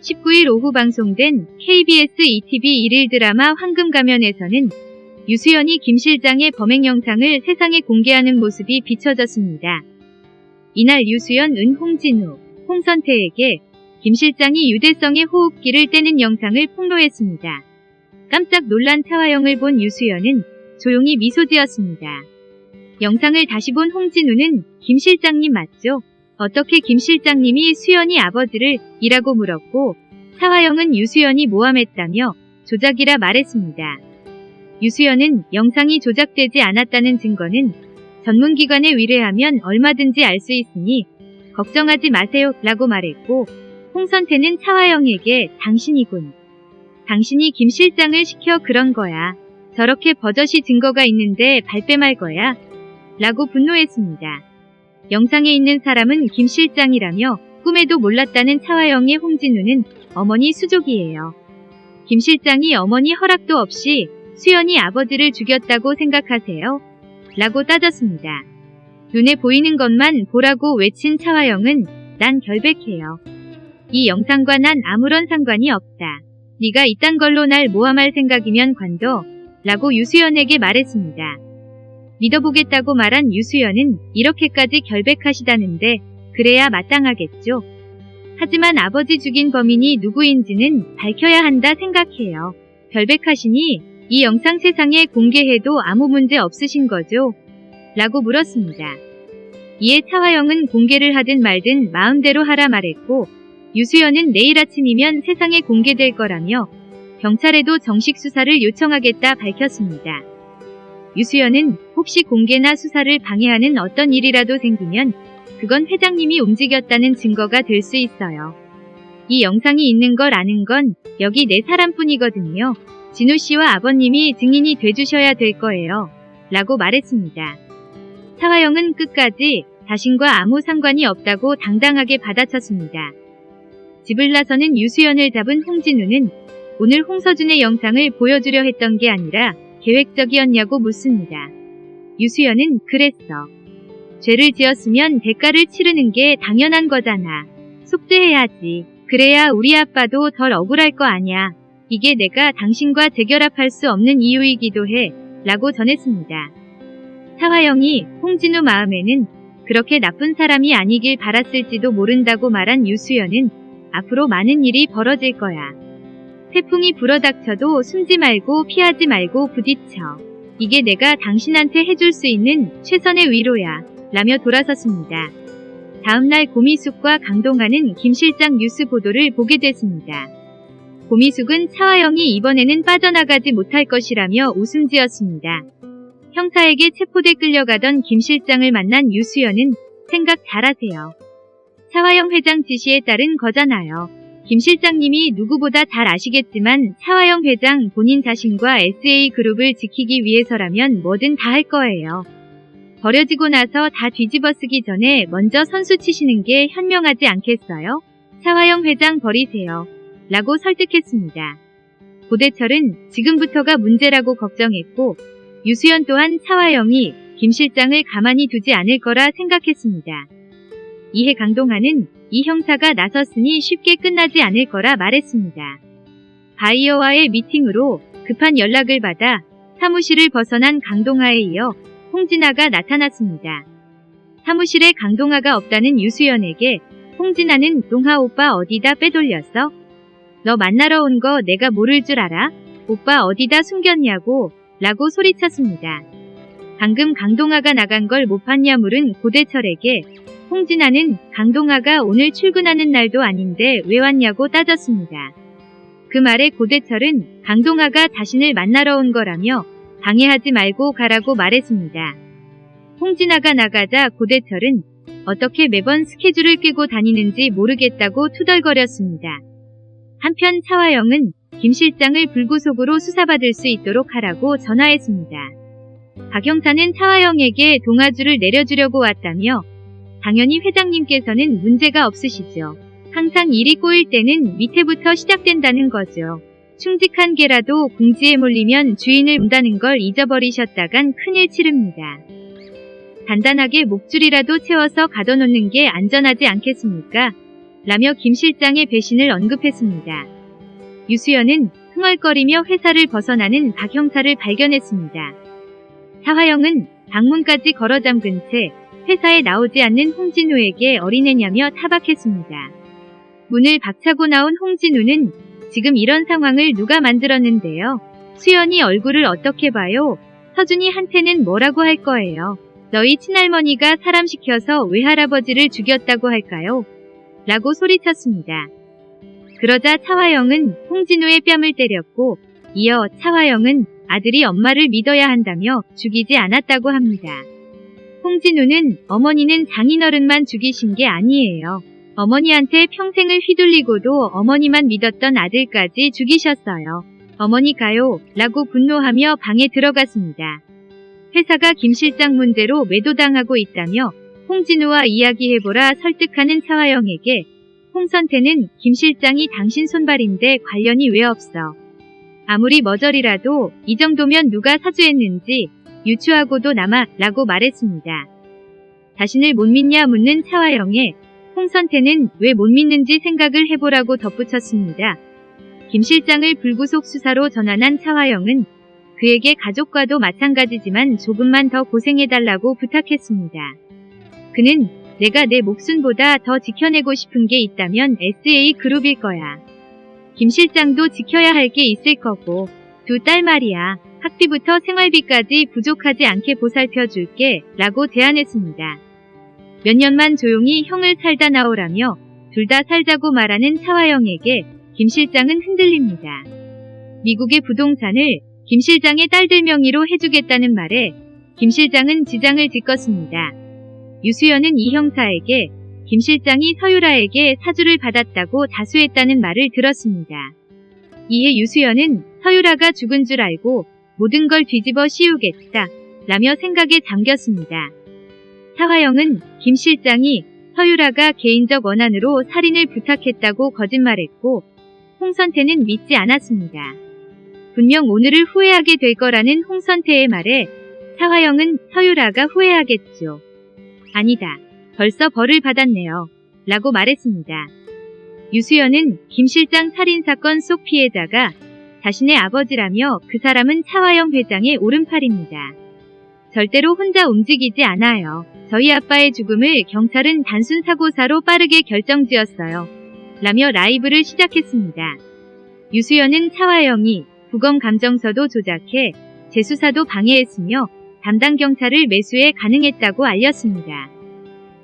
19일 오후 방송된 KBS ETV 일일 드라마 황금가면에서는 유수연이 김 실장의 범행 영상을 세상에 공개하는 모습이 비춰졌습니다. 이날 유수연은 홍진우, 홍선태에게 김 실장이 유대성의 호흡기를 떼는 영상을 폭로했습니다. 깜짝 놀란 차화영을 본 유수연은 조용히 미소 지었습니다. 영상을 다시 본 홍진우는 김 실장님 맞죠? 어떻게 김 실장님이 수연이 아버지를 이라고 물었고 차화영은 유수연이 모함했다며 조작이라 말했습니다. 유수연은 영상이 조작되지 않았다는 증거는 전문기관에 의뢰하면 얼마든지 알 수 있으니 걱정하지 마세요 라고 말했고 홍선태는 차화영에게 당신이군. 당신이 김 실장을 시켜 그런 거야. 저렇게 버젓이 증거가 있는데 발뺌할 거야. 라고 분노했습니다. 영상에 있는 사람은 김 실장이라며 꿈에도 몰랐다는 차화영의 홍진우는 어머니 수족이에요. 김 실장이 어머니 허락도 없이 수연이 아버지를 죽였다고 생각하세요? 라고 따졌습니다. 눈에 보이는 것만 보라고 외친 차화영은 난 결백해요. 이 영상과 난 아무런 상관이 없다. 네가 이딴 걸로 날 모함할 생각이면 관둬. 라고 유수연에게 말했습니다. 믿어보겠다고 말한 유수연은 이렇게까지 결백하시다는데 그래야 마땅하겠죠. 하지만 아버지 죽인 범인이 누구인지는 밝혀야 한다 생각해요. 결백하시니 이 영상 세상에 공개해도 아무 문제 없으신 거죠? 라고 물었습니다. 이에 차화영은 공개를 하든 말든 마음대로 하라 말했고 유수연은 내일 아침이면 세상에 공개될 거라며 경찰에도 정식 수사를 요청하겠다 밝혔습니다. 유수연은 혹시 공개나 수사를 방해하는 어떤 일이라도 생기면 그건 회장님이 움직였다는 증거가 될 수 있어요. 이 영상이 있는 걸 아는 건 여기 네 사람뿐이거든요. 진우 씨와 아버님이 증인이 돼주셔야 될 거예요. 라고 말했습니다. 차화영은 끝까지 자신과 아무 상관이 없다고 당당하게 받아쳤습니다. 집을 나서는 유수연을 잡은 홍진우는 오늘 홍서준의 영상을 보여주려 했던 게 아니라 계획적이었냐고 묻습니다. 유수연은 그랬어. 죄를 지었으면 대가를 치르는 게 당연한 거잖아. 속죄해야지. 그래야 우리 아빠도 덜 억울할 거 아냐. 이게 내가 당신과 재결합할 수 없는 이유이기도 해. 라고 전했습니다. 차화영이 홍진우 마음에는 그렇게 나쁜 사람이 아니길 바랐을지도 모른다고 말한 유수연은 앞으로 많은 일이 벌어질 거야. 태풍이 불어닥쳐도 숨지 말고 피하지 말고 부딪혀. 이게 내가 당신한테 해줄 수 있는 최선의 위로야. 라며 돌아섰습니다. 다음날 고미숙과 강동하는 김 실장 뉴스 보도를 보게 됐습니다. 고미숙은 차화영이 이번에는 빠져나가지 못할 것이라며 웃음 지었습니다. 형사에게 체포돼 끌려가던 김 실장을 만난 유수연은 생각 잘하세요. 차화영 회장 지시에 따른 거잖아요. 김 실장님이 누구보다 잘 아시겠지만 차화영 회장 본인 자신과 SA그룹을 지키기 위해서라면 뭐든 다 할 거예요. 버려지고 나서 다 뒤집어 쓰기 전에 먼저 선수 치시는 게 현명하지 않겠어요? 차화영 회장 버리세요. 라고 설득했습니다. 고대철은 지금부터가 문제라고 걱정했고 유수연 또한 차화영이 김 실장을 가만히 두지 않을 거라 생각했습니다. 이해 강동하는 이 형사가 나섰으니 쉽게 끝나지 않을 거라 말했습니다. 바이어와의 미팅으로 급한 연락을 받아 사무실을 벗어난 강동하에 이어 홍진아가 나타났습니다. 사무실에 강동아가 없다는 유수연에게 홍진아는 동하 오빠 어디다 빼돌렸어? 너 만나러 온 거 내가 모를 줄 알아? 오빠 어디다 숨겼냐고 라고 소리쳤습니다. 방금 강동아가 나간 걸 못 봤냐 물은 고대철에게 홍진아는 강동아가 오늘 출근하는 날도 아닌데 왜 왔냐고 따졌습니다. 그 말에 고대철은 강동아가 자신을 만나러 온 거라며 방해하지 말고 가라고 말했습니다. 홍진아가 나가자 고대철은 어떻게 매번 스케줄을 깨고 다니는지 모르겠다고 투덜거렸습니다. 한편 차화영은 김 실장을 불구속으로 수사받을 수 있도록 하라고 전화했습니다. 박 형사는 차화영에게 동아주를 내려주려고 왔다며 당연히 회장님께서는 문제가 없으시죠. 항상 일이 꼬일 때는 밑에부터 시작된다는 거죠. 충직한 개라도 궁지에 몰리면 주인을 문다는 걸 잊어버리셨다간 큰일 치릅니다. 단단하게 목줄이라도 채워서 가둬놓는 게 안전하지 않겠습니까? 라며 김 실장의 배신을 언급했습니다. 유수연은 흥얼거리며 회사를 벗어나는 박 형사를 발견했습니다. 사화영은 방문까지 걸어 잠근 채 회사에 나오지 않는 홍진우에게 어린애냐며 타박했습니다. 문을 박차고 나온 홍진우는 지금 이런 상황을 누가 만들었는데요. 수연이 얼굴을 어떻게 봐요? 서준이 한테는 뭐라고 할 거예요? 너희 친할머니가 사람 시켜서 외할아버지를 죽였다고 할까요? 라고 소리쳤습니다. 그러자 차화영은 홍진우의 뺨을 때렸고 이어 차화영은 아들이 엄마를 믿어야 한다며 죽이지 않았다고 합니다. 홍진우는 어머니는 장인어른만 죽이신 게 아니에요. 어머니한테 평생을 휘둘리고도 어머니만 믿었던 아들까지 죽이셨어요. 어머니 가요 라고 분노하며 방에 들어갔습니다. 회사가 김 실장 문제로 매도당하고 있다며 홍진우와 이야기해보라 설득하는 차화영에게 홍선태는 김 실장이 당신 손발인데 관련이 왜 없어. 아무리 머저리라도 이 정도면 누가 사주했는지 유추하고도 남아 라고 말했습니다. 자신을 못 믿냐 묻는 차화영에 홍선태는 왜 못 믿는지 생각을 해보라고 덧붙였습니다. 김 실장을 불구속 수사로 전환한 차화영은 그에게 가족과도 마찬가지지만 조금만 더 고생해달라고 부탁했습니다. 그는 내가 내 목숨보다 더 지켜내고 싶은 게 있다면 SA 그룹일 거야. 김 실장도 지켜야 할 게 있을 거고 두 딸 말이야. 학비부터 생활비까지 부족하지 않게 보살펴 줄게 라고 제안했습니다. 몇 년만 조용히 형을 살다 나오라며 둘 다 살자고 말하는 차화영에게 김 실장은 흔들립니다. 미국의 부동산을 김 실장의 딸들 명의로 해주겠다는 말에 김 실장은 지장을 짓껐습니다. 유수연은 이 형사에게 김 실장이 서유라에게 사주를 받았다고 다수했다는 말을 들었습니다. 이에 유수연은 서유라가 죽은 줄 알고 모든 걸 뒤집어 씌우겠다 라며 생각에 잠겼습니다. 사화영은 김 실장이 서유라가 개인적 원한으로 살인을 부탁했다고 거짓말했고 홍선태는 믿지 않았습니다. 분명 오늘을 후회하게 될 거라는 홍선태의 말에 사화영은 서유라가 후회하겠죠. 아니다. 벌써 벌을 받았네요. 라고 말했습니다. 유수연은 김 실장 살인사건 속 피해자가 자신의 아버지라며 그 사람은 차화영 회장의 오른팔입니다. 절대로 혼자 움직이지 않아요. 저희 아빠의 죽음을 경찰은 단순 사고사로 빠르게 결정지었어요. 라며 라이브를 시작했습니다. 유수연은 차화영이 부검 감정서도 조작해 재수사도 방해했으며 담당 경찰을 매수해 가능했다고 알렸습니다.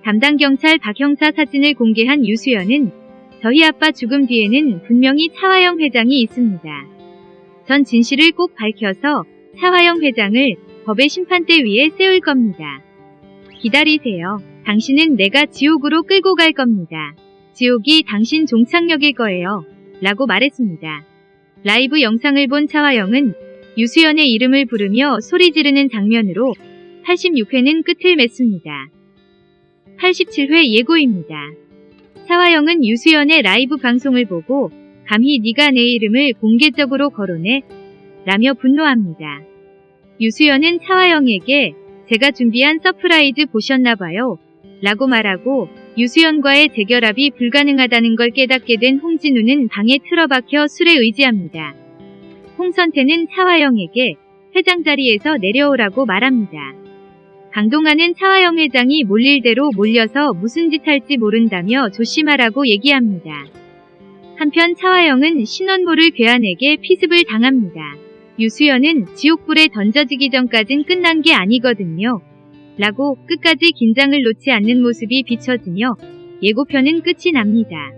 담당 경찰 박 형사 사진을 공개한 유수연은 저희 아빠 죽음 뒤에는 분명히 차화영 회장이 있습니다. 전 진실을 꼭 밝혀서 차화영 회장을 법의 심판대 위에 세울 겁니다. 기다리세요. 당신은 내가 지옥으로 끌고 갈 겁니다. 지옥이 당신 종착역일 거예요. 라고 말했습니다. 라이브 영상을 본 차화영은 유수연의 이름을 부르며 소리 지르는 장면으로 86회는 끝을 맺습니다. 87회 예고입니다. 차화영은 유수연의 라이브 방송을 보고 감히 네가 내 이름을 공개적으로 거론해 라며 분노합니다. 유수연은 차화영에게 제가 준비한 서프라이즈 보셨나봐요 라고 말하고 유수연과의 대결합이 불가능하다는 걸 깨닫게 된 홍진우는 방에 틀어박혀 술에 의지합니다. 홍선태는 차화영에게 회장 자리에서 내려오라고 말합니다. 강동하는 차화영 회장이 몰릴 대로 몰려서 무슨 짓 할지 모른다며 조심하라고 얘기합니다. 한편 차화영은 신원모를 괴한에게 피습을 당합니다. 유수연은 지옥불에 던져지기 전까진 끝난 게 아니거든요. 라고 끝까지 긴장을 놓지 않는 모습이 비춰지며 예고편은 끝이 납니다.